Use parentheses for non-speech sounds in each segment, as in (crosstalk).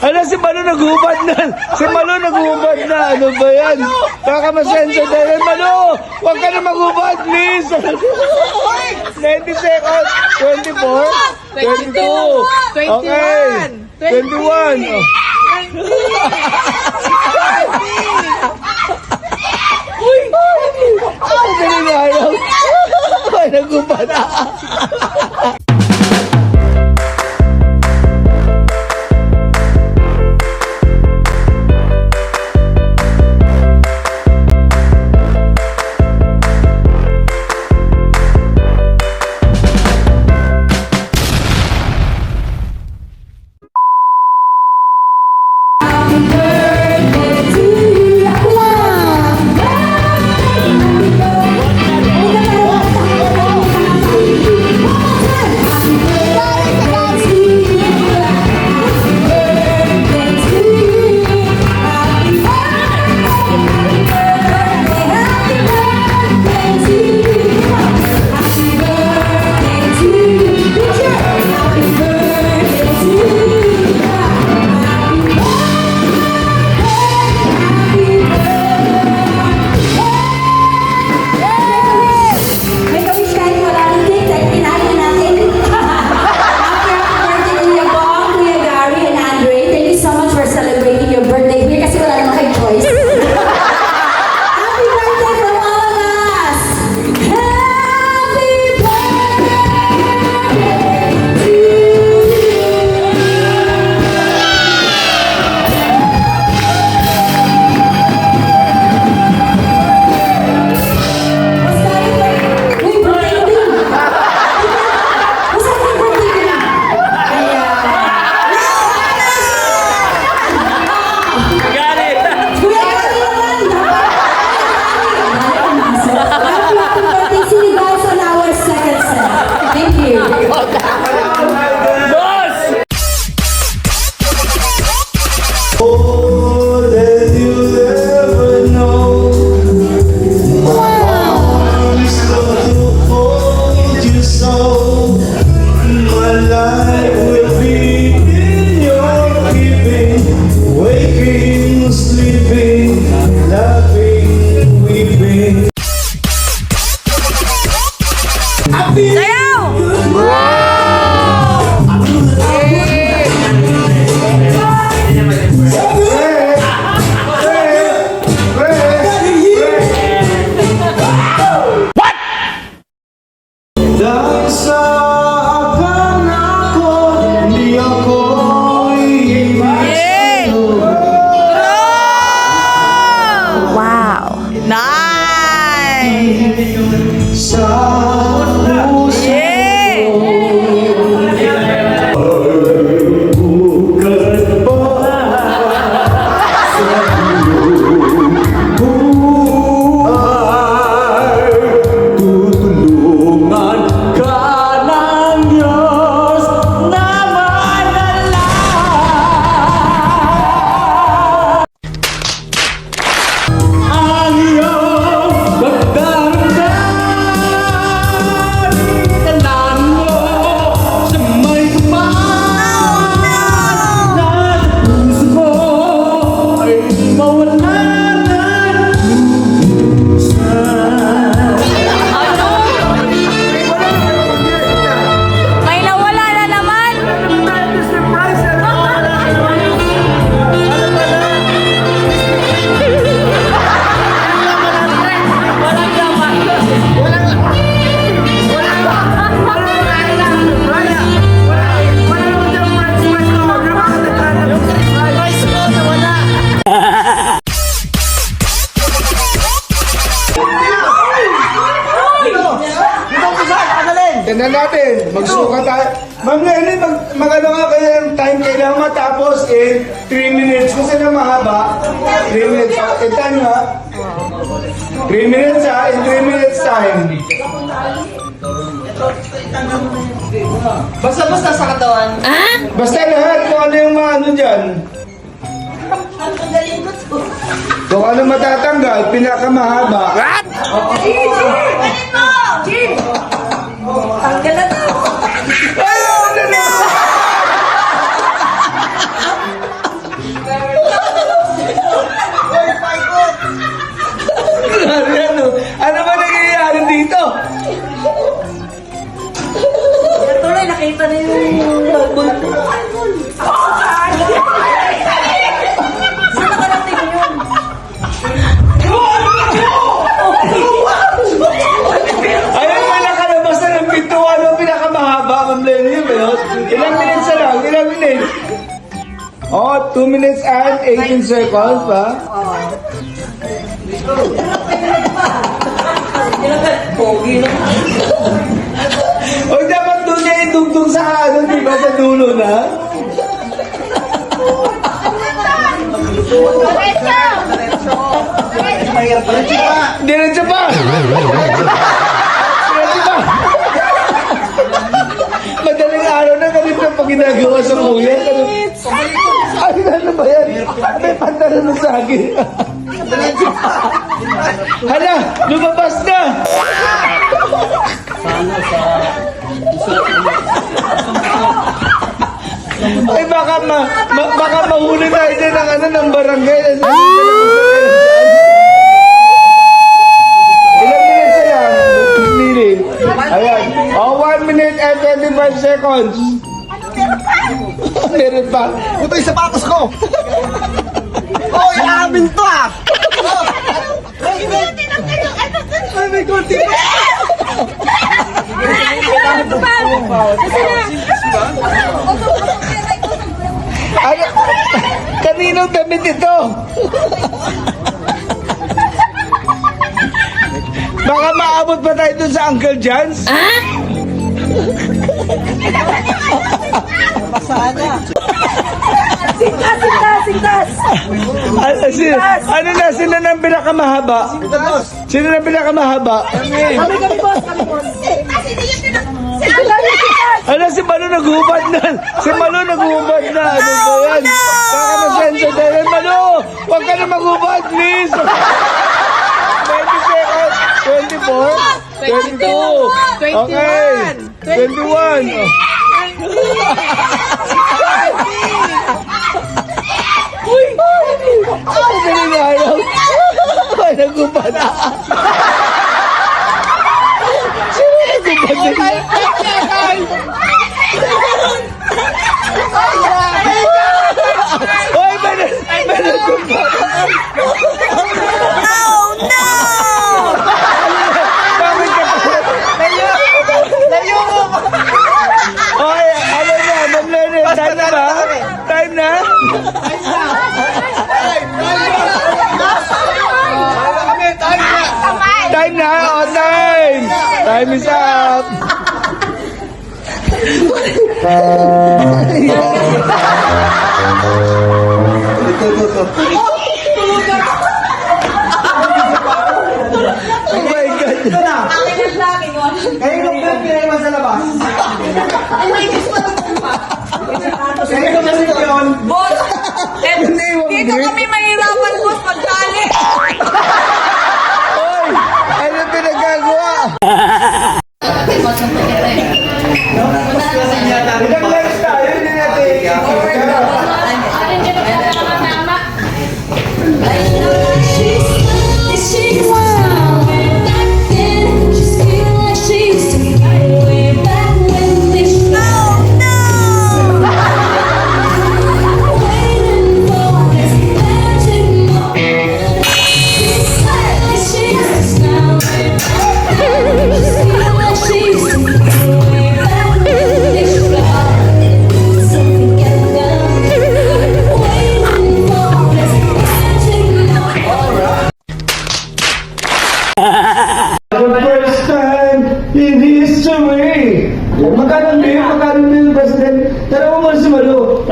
Ala, si Malo naghubad na. Si Malo naghubad na. Ano ba yan? Baka masenso dahil. Malo, huwag ka na maghubad, please. 90 seconds. 24. 22. Okay. 21. Oh. Uy! Ay, dali na ayaw. Ay, naghubad. Natin, magsuka tayo. Ma'am Lenny, mag, mag ano nga kayo ng time kailangan matapos in 3 minutes. Kasi na mahaba. 3 minutes. Uh, in time nga. 3 minutes ha, in 3 minutes time. Basta-basta sa katawan. Basta lahat kung ano yung mga ano dyan. Kung ano matatanggal, pinakamahaba. Tanggal 2 minutes and 18 seconds pa. O dapat doon niya idugtong sa ano, di ba? Sa dulo na. Diretso pa! Diretso pa! Madaling araw na ganito pag ginagawa sa kuya. Ano ba yan? May pantalon na sa akin. Hala, lumabas na! Ay baka ma, ma baka mahuli tayo din ng ano ng barangay. Ilang minutes na? Lili. Ayan. Oh, 1 minute and 25 seconds. Meron pa. Ito yung sapatos ko! Oh, inamin to ah! Ay, may kunti pa! Ano? Kaninong damit ito? Baka maabot pa tayo dun sa Uncle John's? Sintas, sintas, sintas. Ano, sino, ano na, sino na ang pinakamahaba? Sino na ang pinakamahaba? Kami, kami, boss, kami, boss. Sintas, sintas. Ano, si Malo naghubad na. Si Malo naghubad na. Ano ba yan? Baka masenso dahil. Malo, huwag ka na maghubad, please. 20 seconds. 24. 22. Okay. 21. Uy! Ay, galing ayaw. Ay, naghubad. Sino naghubad na? Hoy, meron, meron kong Oh, no! Bakit ka Layo! Layo mo! Hoy, ano na, Ma'am Lenny, time na ba? Time na? Time na, oh, time! Time is up! Oh my God! Ito na! Kayo nung pinag sa labas. Kayo nung pinag yun. Boss, eh, Hindi, wag dito kami mahirapan, boss, pagkali. Mo si Malo.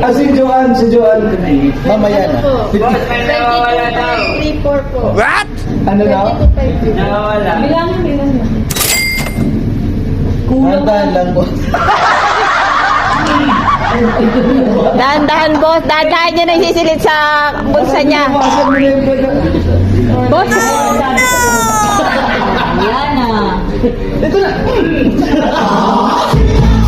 Ah, si Joanne, si Joanne. Mamaya na. What? Ano na? Kulang lang po. Dahan-dahan, boss. Dahan-dahan niya nang sisilit sa bulsa niya. Pasok mo na yung pwede. Boss. Ito na. (laughs)